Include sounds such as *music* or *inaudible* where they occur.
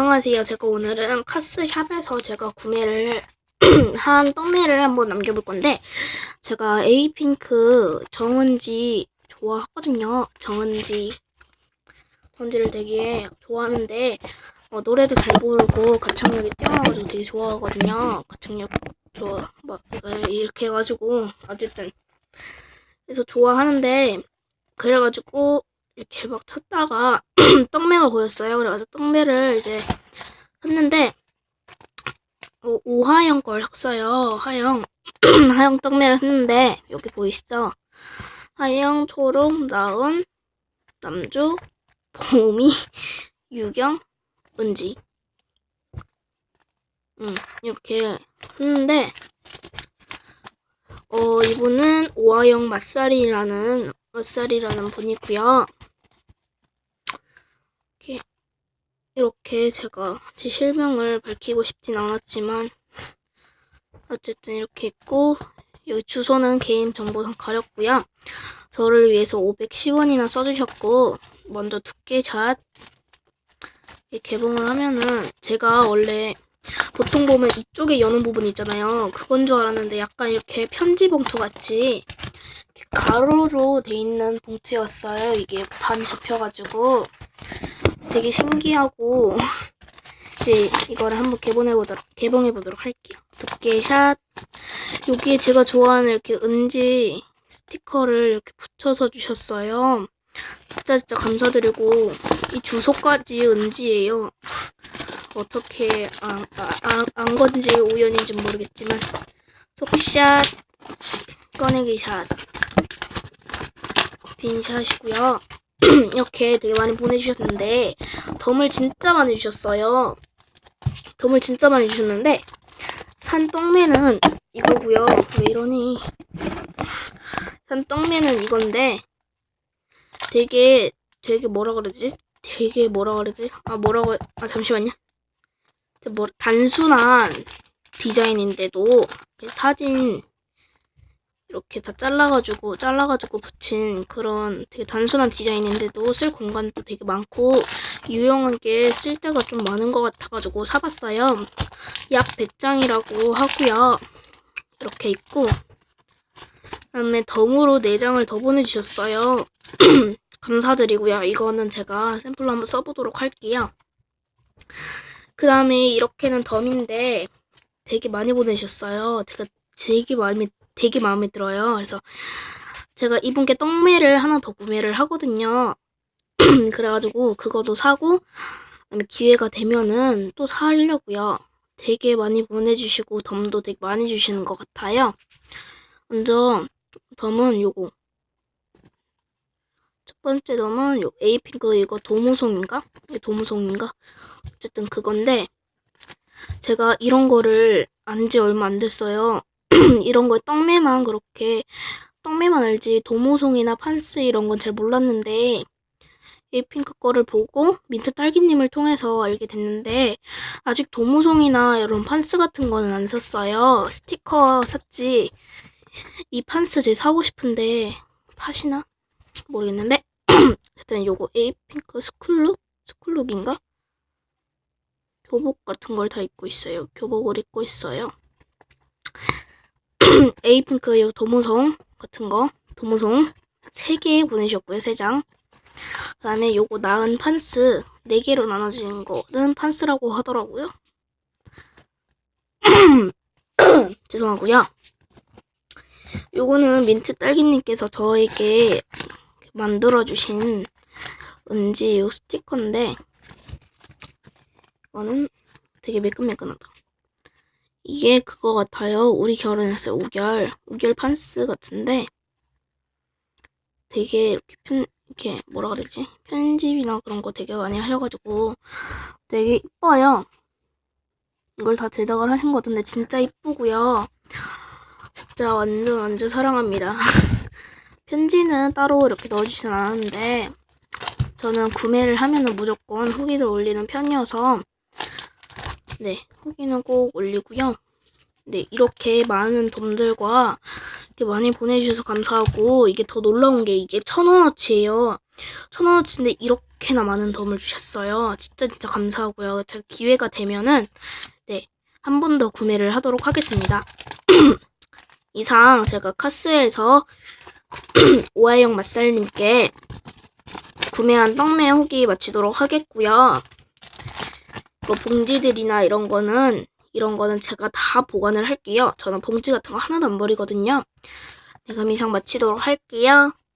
안녕하세요. 제가 오늘은 카스샵에서 제가 구매를 *clears throat* 한 떡메를 한번 남겨볼 건데 제가 에이핑크 정은지 좋아하거든요. 정은지 정은지를 되게 좋아하는데 어, 노래도 잘 부르고 가창력이 뛰어나가지고 되게 좋아하거든요. 가창력 좋아 막 이렇게 해가지고 어쨌든 그래서 좋아하는데 그래가지고 이렇게 막 찾다가 떡매가 보였어요. 그래서 떡매를 이제 샀는데 어, 오하영 걸 샀어요. 하영 *clears throat* 하영 떡매를 샀는데 여기 보이시죠? 하영, 초록, 나은, 남주, 봄이, *laughs* 유경, 은지. 음, 이렇게 했는데 어, 이분은 오하영 맛살이라는 맛살이라는 분이고요. 이렇게 이렇게 제가 제 실명을 밝히고 싶진 않았지만 어쨌든 이렇게 있고 여기 주소는 개인 정보상 가렸고요. 저를 위해서 510원이나 써주셨고 먼저 두께샷 개봉을 하면은 제가 원래 보통 보면 이쪽에 여는 부분 있잖아요. 그건 줄 알았는데 약간 이렇게 편지 봉투 같이 가로로 돼 있는 봉투였어요. 이게 반이 접혀가지고 되게 신기하고 *laughs* 이제 이거를 한번 개봉해 보도록 개봉해 보도록 할게요. 두께샷 여기에 제가 좋아하는 이렇게 은지 스티커를 이렇게 붙여서 주셨어요. 진짜 진짜 감사드리고 이 주소까지 은지예요. 어떻게 안, 아, 안, 안 건지 우연인지 모르겠지만 속샷 꺼내기 샷 빈샷이고요. *clears throat* 이렇게 되게 많이 보내주셨는데 덤을 진짜 많이 주셨어요. 덤을 진짜 많이 주셨는데 산 떡매는 이거고요. 왜 이러니? 산 떡매는 이건데 되게 되게 뭐라 그러지? 되게 뭐라 그러지? 아 뭐라고? 아 잠시만요. 뭐 단순한 디자인인데도 사진 이렇게 다 잘라가지고 잘라가지고 붙인 그런 되게 단순한 디자인인데도 쓸 공간도 되게 많고 유용하게 쓸 데가 좀 많은 것 같아가지고 사봤어요. 약 100장이라고 하고요. 이렇게 있고 그다음에 덤으로 4장을 더 보내주셨어요. *clears throat* 감사드리고요. 이거는 제가 샘플로 한번 써보도록 할게요. 그 다음에 이렇게는 덤인데 되게 많이 보내주셨어요. 제가 되게 마음에 되게 마음에 들어요. 그래서 제가 이분께 떡매를 하나 더 구매를 하거든요. *clears throat* 그래가지고 그거도 사고 그다음에 기회가 되면은 또 사려고요. 되게 많이 보내주시고 덤도 되게 많이 주시는 것 같아요. 먼저 덤은 요거 첫 번째 덤은 요 에이핑크 이거 도무송인가? 도무송인가? 어쨌든 그건데 제가 이런 거를 안 지 얼마 안 됐어요. *clears throat* 이런 걸 떡매만 그렇게 떡매만 알지 도모송이나 판스 이런 건 잘 몰랐는데 에이핑크 거를 보고 민트 딸기님을 통해서 알게 됐는데 아직 도모송이나 이런 판스 같은 거는 안 샀어요. 스티커 샀지. 이 판스 제 사고 싶은데 파시나 모르겠는데 *clears throat* 어쨌든 요거 에이핑크 스쿨룩 스쿨룩인가 교복 같은 걸 다 입고 있어요. 교복을 입고 있어요. *clears throat* 에이핑크 요 도무송 같은 거 도무송 3개 보내셨고요. 3장. 그 다음에 요거 나은 판스 4개로 나눠진 거는 판스라고 하더라고요. *clears throat* 죄송하고요. 요거는 민트 딸기님께서 저에게 만들어주신 은지 요 스티커인데 이거는 되게 매끈매끈하다. 이게 그거 같아요. 우리 결혼했어요. 우결. 우결 판스 같은데 되게 이렇게 편, 이렇게 뭐라 그러지? 편집이나 그런 거 되게 많이 하셔가지고 되게 이뻐요. 이걸 다 제작을 하신 것 같은데 진짜 이쁘고요. 진짜 완전 완전 사랑합니다. *laughs* 편지는 따로 이렇게 넣어주진 않았는데 저는 구매를 하면은 무조건 후기를 올리는 편이어서 네 후기는 꼭 올리고요. 네 이렇게 많은 덤들과 이렇게 많이 보내주셔서 감사하고 이게 더 놀라운 게 이게 천 원어치예요. 천원어치인데 이렇게나 많은 덤을 주셨어요. 진짜 진짜 감사하고요. 제가 기회가 되면은 네, 한 번 더 구매를 하도록 하겠습니다. *clears throat* 이상 제가 카스에서 *clears throat* 오하영 맛살님께 구매한 떡매 후기 마치도록 하겠고요. 뭐 봉지들이나 이런 거는 이런 거는 제가 다 보관을 할게요. 저는 봉지 같은 거 하나도 안 버리거든요. 네, 그럼 이상 마치도록 할게요.